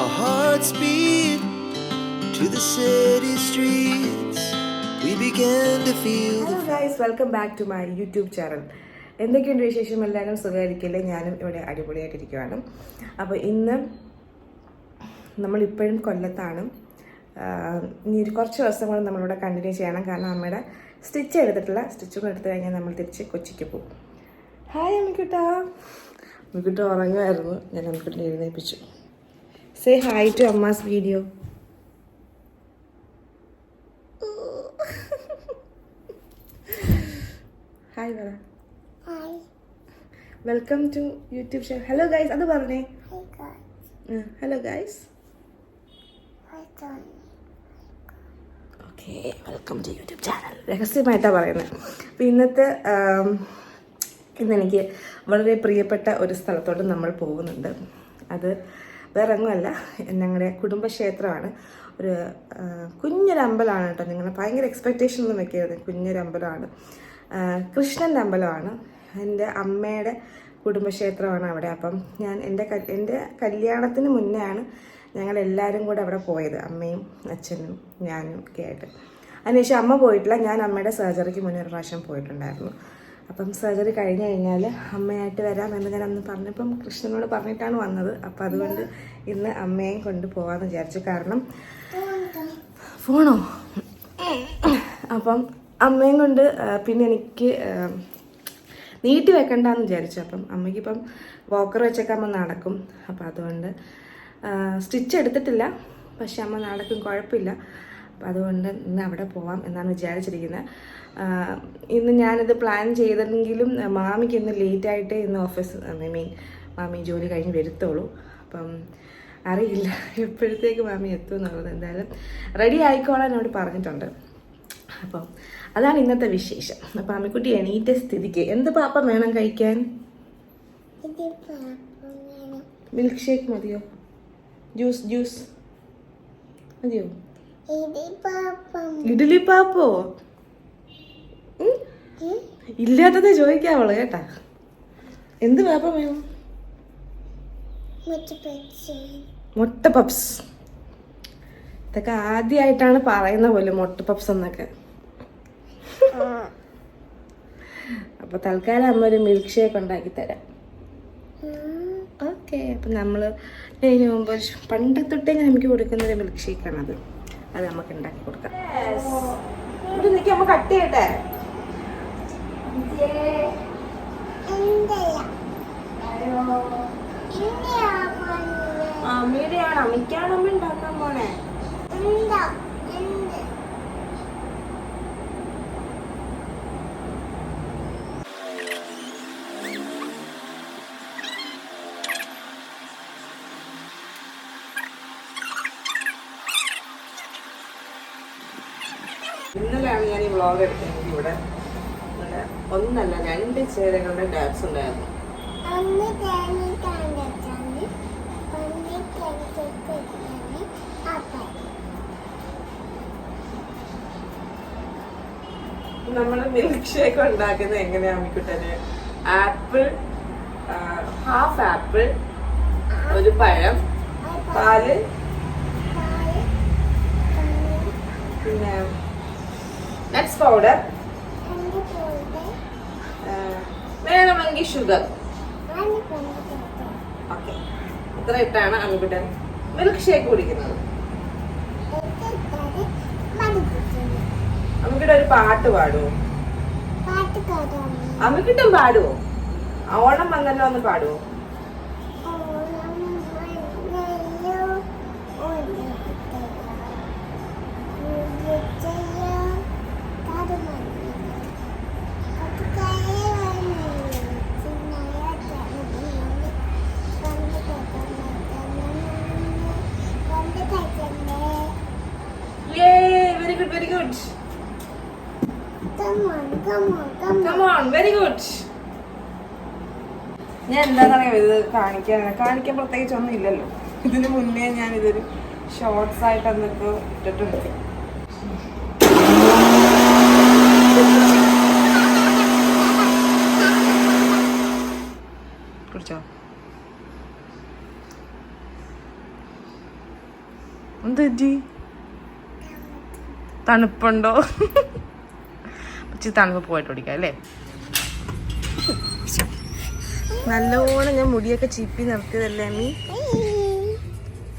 Our hearts beat to the city streets. We began to feel Hello guys, welcome back to my YouTube channel. എന്തൊക്കെയുണ്ട് വിശേഷം? എല്ലാവരും സുഖമായിരിക്കില്ലേ? ഞാനും ഇവിടെ അടിപൊളിയായിട്ടിരിക്കുവാണ്. അപ്പോൾ ഇന്ന് നമ്മളിപ്പോഴും കൊല്ലത്താണ്. ഇനി കുറച്ച് ദിവസം കൂടെ നമ്മളിവിടെ കണ്ടിന്യൂ ചെയ്യണം. കാരണം അമ്മയുടെ സ്റ്റിച്ച് എടുത്തിട്ടില്ല സ്റ്റിച്ച് കൂടെ എടുത്തു കഴിഞ്ഞാൽ നമ്മൾ തിരിച്ച് കൊച്ചിക്ക് പോകും ഹായ് അമ്മിക്കുട്ടാ. അമ്മിക്കുട്ട ഉറങ്ങുമായിരുന്നു. ഞാൻ അമ്മിക്കുട്ടിനെ എഴുന്നേൽപ്പിച്ചു. Say hi to Amma's video hi പറ welcome to YouTube channel hello guys അത് പറഞ്ഞേ hello guys okay welcome to YouTube channel രഹസ്യമായിട്ടാണ് പറയുന്നത്. അപ്പോൾ ഇന്നത്തെ ഇന്നെനിക്ക് വളരെ പ്രിയപ്പെട്ട ഒരു സ്ഥലത്തോട്ട് നമ്മൾ പോകുന്നുണ്ട്. അത് വേറെ ഒന്നുമല്ല ഞങ്ങളുടെ കുടുംബക്ഷേത്രമാണ്. ഒരു കുഞ്ഞൊരമ്പലമാണ് കുഞ്ഞൊരു കേട്ടോ നിങ്ങൾ ഭയങ്കര എക്സ്പെക്റ്റേഷൻ ഒന്നും വെക്കരുത്. കുഞ്ഞൊരമ്പലമാണ്. കൃഷ്ണന്റെ അമ്പലമാണ്. എന്റെ അമ്മയുടെ കുടുംബക്ഷേത്രമാണ് അവിടെ. അപ്പം ഞാൻ എന്റെ എന്റെ കല്യാണത്തിന് മുന്നെയാണ് ഞങ്ങളെല്ലാവരും കൂടെ അവിടെ പോയത്. അമ്മയും അച്ഛനും ഞാനും ഒക്കെ ആയിട്ട്. അതിനുശേഷം അമ്മ പോയിട്ടില്ല. ഞാൻ അമ്മയുടെ സർജറിക്ക് മുന്നേ ഒരു പ്രാവശ്യം പോയിട്ടുണ്ടായിരുന്നു. അപ്പം സർജറി കഴിഞ്ഞ് കഴിഞ്ഞാൽ അമ്മയായിട്ട് വരാം എന്ന് ഞാൻ അന്ന് പറഞ്ഞപ്പം കൃഷ്ണനോട് പറഞ്ഞിട്ടാണ് വന്നത്. അപ്പം അതുകൊണ്ട് ഇന്ന് അമ്മയെയും കൊണ്ട് പോകാമെന്ന് വിചാരിച്ചു. കാരണം ഫോണോ? അപ്പം അമ്മയും കൊണ്ട് പിന്നെ എനിക്ക് നീട്ടി വെക്കണ്ടെന്ന് വിചാരിച്ചു. അപ്പം അമ്മയ്ക്കിപ്പം വോക്കർ വെച്ചൊക്കെ അമ്മ നടക്കും. അപ്പം അതുകൊണ്ട് സ്റ്റിച്ച് എടുത്തിട്ടില്ല. പക്ഷെ അമ്മ നടക്കും. കുഴപ്പമില്ല. അപ്പം അതുകൊണ്ട് ഇന്ന് അവിടെ പോവാം എന്നാണ് വിചാരിച്ചിരിക്കുന്നത് ഇന്ന് ഞാനിത് പ്ലാൻ ചെയ്തെങ്കിലും മാമിക്ക് ഇന്ന് ലേറ്റ് ആയിട്ട് ഇന്ന് ഓഫീസ് ഐ മീൻ മാമി ജോലി കഴിഞ്ഞ് വരുത്തുള്ളൂ അപ്പം അറിയില്ല എപ്പോഴത്തേക്ക് മാമി എത്തും എന്നുള്ളത് എന്തായാലും റെഡി ആയിക്കോളാൻ എന്നോട് പറഞ്ഞിട്ടുണ്ട്. അപ്പം അതാണ് ഇന്നത്തെ വിശേഷം. അപ്പം അമ്മിക്കുട്ടി എണീറ്റ സ്ഥിതിക്ക് എന്ത് പാപ്പം വേണം കഴിക്കാൻ? മിൽക്ക് ഷേക്ക് മതിയോ? ജ്യൂസ് ജ്യൂസ് മതിയോ. ഇഡ്ഡലി പാപ്പോ ഇല്ലാത്തത് ചോദിക്കാവൾ കേട്ടാ. എന്ത് പാപ്പം വേണം? മുട്ട പപ്സ് ഇതൊക്കെ ആദ്യമായിട്ടാണ് പറയുന്ന പോലെ മുട്ട പപ്സ് എന്നൊക്കെ അപ്പൊ തൽക്കാലം അമ്മ ഒരു മിൽക്ക് ഷേക്ക് ഉണ്ടാക്കി തരാം. ഓക്കെ അപ്പം നമ്മൾ ഇതിന് മുമ്പ് പണ്ട് തൊട്ടേ ഞാൻ എനിക്ക് കൊടുക്കുന്ന ഒരു മിൽക്ക് ഷേക്കാണ് അത് നമുക്ക് ഉണ്ടാക്കി കൊടുക്കാം. ഇവിടെ നിൽക്കി അമ്മ കട്ട് ചെയ്യട്ടെ? അമ്മയുടെയാണ് അമ്മയ്ക്കാണ് അമ്മ ഉണ്ടാക്കാൻ പോണേ എന്താ? വ്ളോഗ് എടുക്കുന്നത് ഇവിടെ ഒന്നല്ല രണ്ട് ചേരകളുടെ ഡാൻസ് ഉണ്ടായിരുന്നു. നമ്മൾ മിൽക്ക് ഷേക്ക് ഉണ്ടാക്കുന്നത് എങ്ങനെയാ അമ്മിക്കുട്ടന്? ആപ്പിൾ ഹാഫ് ആപ്പിൾ ഒരു പഴം പാൽ പിന്നെ നട്ട്സ് പൗഡർ വേണമെങ്കിൽ ഷുഗർ ഓക്കെ ഇത്ര ഇട്ടാണ് അമ്മിക്കുട്ടൻ മിൽക്ക് ഷേക്ക് കുടിക്കുന്നത്. അമ്മക്കിട്ട് ഒരു പാട്ട് പാടുവോ? അമ്മക്കിട്ടും പാടുവോ? ഓണം വന്നല്ലോ ഒന്ന് പാടുവോ? Very Come on, Come on, come on, come on. very good. ഞാൻ എന്താണെന്നറിയാം? ഇത് കാണിക്കാൻ കാണിക്കാൻ പ്രത്യേകിച്ച് ഒന്നും ഇല്ലല്ലോ. ഇതിന് മുന്നേ ഞാൻ ഇതൊരു ഷോർട്സ് ആയിട്ട് എന്നൊക്കെ ഇട്ടിട്ടുണ്ട്. കുടിച്ചോ? എന്ത് തണുപ്പുണ്ടോ? ഇച്ചിരി തണുപ്പ് പോയിട്ട് ഓടിക്കാം അല്ലേ? നല്ലോണം ഞാൻ മുടിയൊക്കെ ചിപ്പി നിർത്തിയതല്ലേ അമ്മി?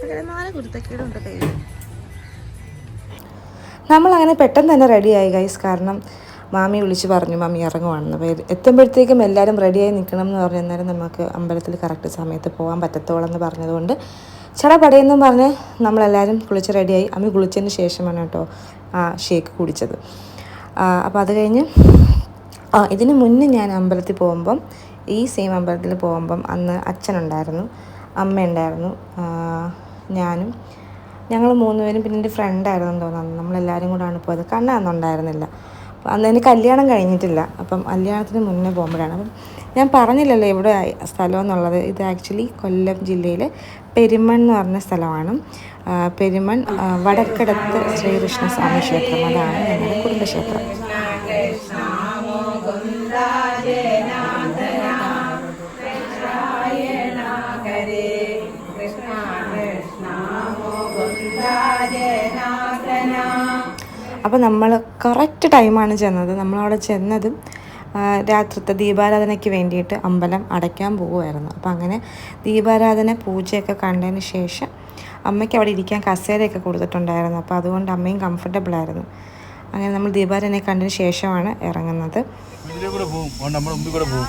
അങ്ങനെ നാല് കുരുത്തക്കേടുണ്ട് കയ്യിൽ. നമ്മളങ്ങനെ പെട്ടെന്ന് തന്നെ റെഡിയായി ഗൈസ് കാരണം മാമി വിളിച്ച് പറഞ്ഞു മാമി ഇറങ്ങുവാണെന്ന്. അപ്പോൾ എത്തുമ്പോഴത്തേക്കും എല്ലാവരും റെഡിയായി നിൽക്കണം എന്ന് പറഞ്ഞു അന്നേരം നമുക്ക് അമ്പലത്തിൽ കറക്റ്റ് സമയത്ത് പോകാൻ പറ്റത്തോളം എന്ന് പറഞ്ഞതുകൊണ്ട് ചടപടയെന്നും പറഞ്ഞ് നമ്മളെല്ലാവരും കുളിച്ച് റെഡിയായി അമ്മ കുളിച്ചതിന് ശേഷമാണ് കേട്ടോ ആ ഷേക്ക് കുടിച്ചത്. അപ്പോൾ അത് കഴിഞ്ഞ് ഇതിന് മുന്നേ ഞാൻ അമ്പലത്തിൽ പോകുമ്പം ഈ സെയിം അമ്പലത്തിൽ പോകുമ്പം അന്ന് അച്ഛനുണ്ടായിരുന്നു. അമ്മയുണ്ടായിരുന്നു. ഞാനും ഞങ്ങൾ മൂന്നുപേരും പിന്നെ എന്റെ ഫ്രണ്ടായിരുന്നു തോന്നുന്നു. നമ്മളെല്ലാവരും കൂടാണ് പോയത്. കണ്ണൊന്നും ഉണ്ടായിരുന്നില്ല. അപ്പം അന്ന് എന്റെ കല്യാണം കഴിഞ്ഞിട്ടില്ല. അപ്പം കല്യാണത്തിന് മുന്നേ പോകുമ്പോഴാണ്. അപ്പം ഞാൻ പറഞ്ഞില്ലല്ലോ എവിടെ സ്ഥലം എന്നുള്ളത്. ഇത് ആക്ച്വലി കൊല്ലം ജില്ലയിൽ പെരുമൺ എന്ന് പറഞ്ഞ സ്ഥലമാണ്. പെരുമൺ വടക്കടത്ത് ശ്രീകൃഷ്ണ സ്വാമി ക്ഷേത്രം. അതാണ് ഞങ്ങളുടെ കുടുംബക്ഷേത്രം. അപ്പോൾ നമ്മൾ കറക്റ്റ് ടൈമാണ് ചെന്നത്. നമ്മളവിടെ ചെന്നതും രാത്രിത്തെ ദീപാരാധനയ്ക്ക് വേണ്ടിയിട്ട് അമ്പലം അടയ്ക്കാൻ പോകുമായിരുന്നു അപ്പോൾ അങ്ങനെ ദീപാരാധന പൂജയൊക്കെ കണ്ടതിന് ശേഷം അമ്മയ്ക്ക് അവിടെ ഇരിക്കാൻ കസേരയൊക്കെ കൊടുത്തിട്ടുണ്ടായിരുന്നു. അപ്പോൾ അതുകൊണ്ട് അമ്മയും കംഫർട്ടബിൾ ആയിരുന്നു. അങ്ങനെ നമ്മൾ ദീപാരാധനയെ കണ്ടതിന് ശേഷമാണ് ഇറങ്ങുന്നത്. എല്ലാവർക്കും കൂടെ പോകും അതുകൊണ്ട് നമ്മുടെ മുമ്പിൽ കൂടെ പോകും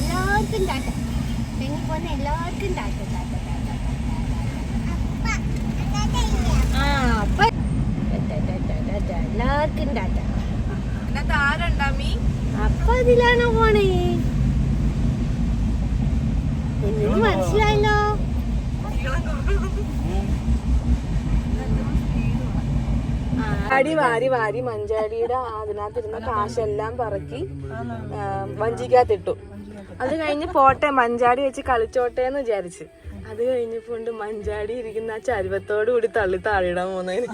എല്ലാവർക്കും ടാറ്റ തെങ്ങി പോകുന്ന എല്ലാവർക്കും ടാറ്റ ടാറ്റ ടാറ്റ ടാറ്റ ആ അപ്പ എല്ലാവർക്കും ടാറ്റ അപ്പൊ ഇതിലാണോ പോണേ? എനിക്ക് മനസ്സിലായല്ലോ. അടി വാരി വാരി മഞ്ചാടിയുടെ അതിനകത്തിരുന്ന കാശെല്ലാം പറക്കി വഞ്ചിക്കാത്തിട്ടു വഞ്ചിക്കകത്തിട്ടു. അത് കഴിഞ്ഞ് പോട്ടെ മഞ്ചാടി വെച്ച് കളിച്ചോട്ടെ എന്ന് വിചാരിച്ച്. അത് കഴിഞ്ഞപ്പോ മഞ്ചാടി ഇരിക്കുന്ന ആ ചരുവത്തോട് കൂടി തള്ളി താഴെയിടാൻ പോന്നതിന്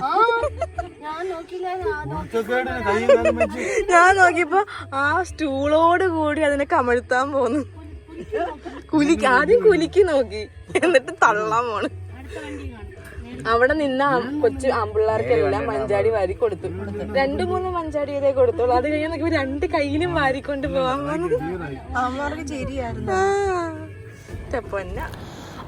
ഞാൻ നോക്കിയപ്പോ ആ സ്റ്റൂളോട് കൂടി അതിനെ കമഴ്ത്താൻ പോന്നു. കുലിക്ക് ആദ്യം കുലിക്ക് നോക്കി എന്നിട്ട് തള്ളാൻ പോണ്. അവിടെ നിന്ന കൊച്ചു ആമ്പിള്ളേർക്കെല്ലാം മഞ്ചാടി വാരി കൊടുത്തു. രണ്ടു മൂന്ന് മഞ്ചാടി ഇതേ കൊടുത്തോളൂ അത് കഴിഞ്ഞാൽ നമുക്ക് രണ്ട് കയ്യിലും വാരിക്കൊണ്ട് പോവാൻ ആ. പൊന്ന.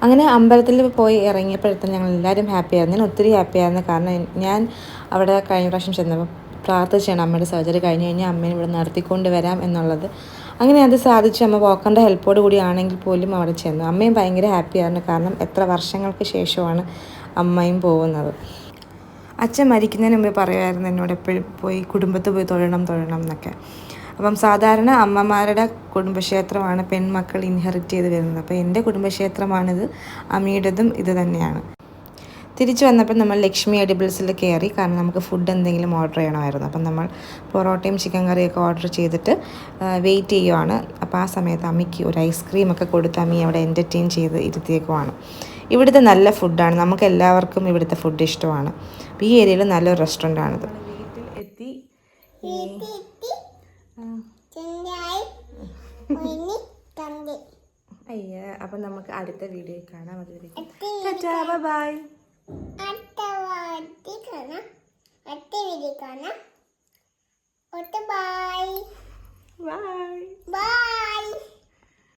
അങ്ങനെ അമ്പലത്തിൽ പോയി ഇറങ്ങിയപ്പോഴത്തേന് ഞങ്ങൾ എല്ലാവരും ഹാപ്പി ആയിരുന്നു ഞാൻ ഒത്തിരി ഹാപ്പി ആയിരുന്നു കാരണം ഞാൻ അവിടെ കഴിഞ്ഞ പ്രാവശ്യം ചെന്നപ്പോൾ പ്രാർത്ഥിച്ചാണ് അമ്മയുടെ സർജറി കഴിഞ്ഞ് കഴിഞ്ഞാൽ അമ്മേനെ ഇവിടെ നടത്തിക്കൊണ്ട് വരാം എന്നുള്ളത്. അങ്ങനെ അത് സാധിച്ചു. അമ്മ പോക്കന്റെ ഹെൽപ്പോട് കൂടി ആണെങ്കിൽ പോലും അവിടെ ചെന്നു. അമ്മയും ഭയങ്കര ഹാപ്പി ആയിരുന്നു കാരണം എത്ര വർഷങ്ങൾക്ക് ശേഷമാണ് അമ്മയും പോകുന്നത്. അച്ഛൻ മരിക്കുന്നതിന് മുമ്പേ പറയുമായിരുന്നു എന്നോട് എപ്പോഴും പോയി കുടുംബത്തിൽ പോയി തൊഴണം തൊഴണം എന്നൊക്കെ. അപ്പം സാധാരണ അമ്മമാരുടെ കുടുംബക്ഷേത്രമാണ് പെൺമക്കൾ ഇൻഹെറിറ്റ് ചെയ്ത് വരുന്നത്. അപ്പോൾ എന്റെ കുടുംബക്ഷേത്രമാണിത്. അമ്മയുടേതും ഇത് തന്നെയാണ്. തിരിച്ചു വന്നപ്പോൾ നമ്മൾ ലക്ഷ്മി എഡിബിൾസിൽ കയറി. കാരണം നമുക്ക് ഫുഡ് എന്തെങ്കിലും ഓർഡർ ചെയ്യണമായിരുന്നു. അപ്പം നമ്മൾ പൊറോട്ടയും ചിക്കൻ കറിയൊക്കെ ഓർഡർ ചെയ്തിട്ട് വെയിറ്റ് ചെയ്യുവാണ്. അപ്പോൾ ആ സമയത്ത് അമ്മയ്ക്ക് ഒരു ഐസ്ക്രീം ഒക്കെ കൊടുത്ത് അമ്മി അവിടെ എന്റർടൈൻ ചെയ്ത് ഇരുത്തിയേക്കുവാണ്. ഇവിടുത്തെ നല്ല ഫുഡാണ് നമുക്ക് എല്ലാവർക്കും ഇവിടുത്തെ ഫുഡ് ഇഷ്ടമാണ്. അപ്പോൾ ഈ ഏരിയയിൽ നല്ലൊരു റെസ്റ്റോറന്റ് ആണിത്. വീട്ടിൽ എത്തി അയ്യ അപ്പം നമുക്ക് അടുത്ത വീഡിയോ കാണാം അത് അതുവരെ ബൈ. ബൈ. ബൈ.